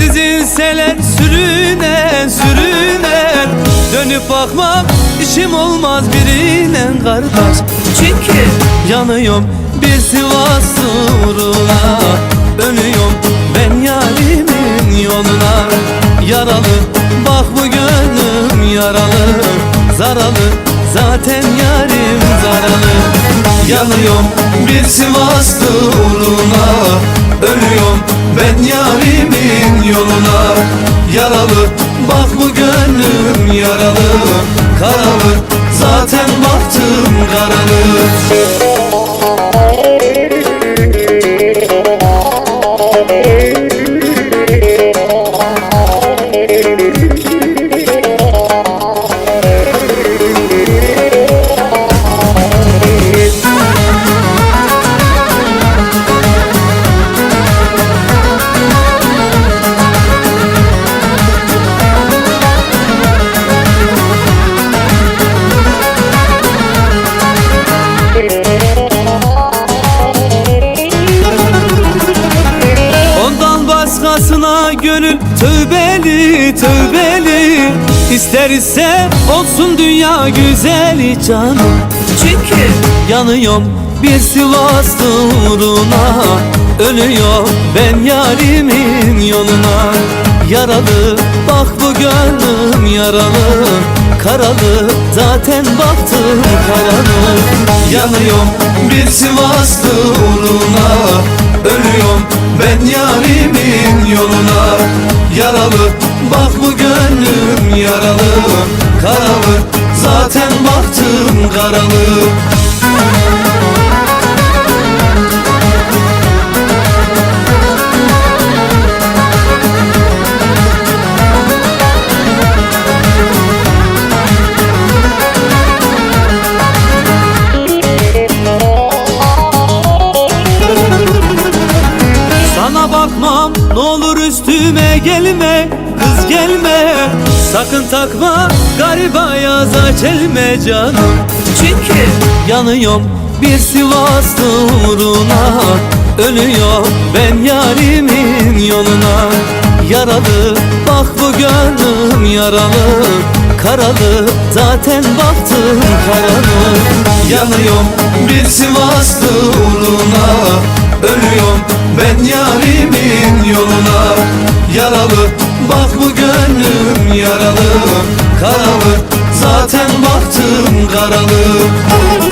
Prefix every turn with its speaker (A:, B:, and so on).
A: dizilseler sürünen sürünen. Dönüp bakmam işim olmaz birine kardeş. Çünkü yanıyorum bir Sivas uğruna. Ölüyorum ben yarimin yoluna. Yaralı bak bu gönlüm yaralı. Zaralı zaten yarim zaralı. Yanıyorum bir Sivas uğruna gönlüm yaralı Karalı zaten baktım karalı gönül tövbeli tövbeli. İster ise olsun dünya güzeli canım. Çünkü yanıyorum bir Sivas uğruna Ölüyor ben yarimin yoluna. Yaralı bak bu gönlüm yaralı. Karalı zaten baktım karalı. Yanıyorum bir Sivas uğruna Ölüyorum ben yarimin yoluna. Yaralı bak bu gönlüm yaralı. Karalı zaten baktım karalı olur üstüme gelme Kız gelme. Sakın takma gariba yaza çelme canım. Çünkü yanıyorum bir Sivas uğruna. Ölüyor ben yarimin yoluna. Yaralı bak bu gönlüm yaralı. Karalı zaten baktım karalı. Yanıyorum bir Sivas uğruna. Ölüyorum ben yarimin Yaralı bak bu gönlüm yaralı. Karalı zaten baktım karalı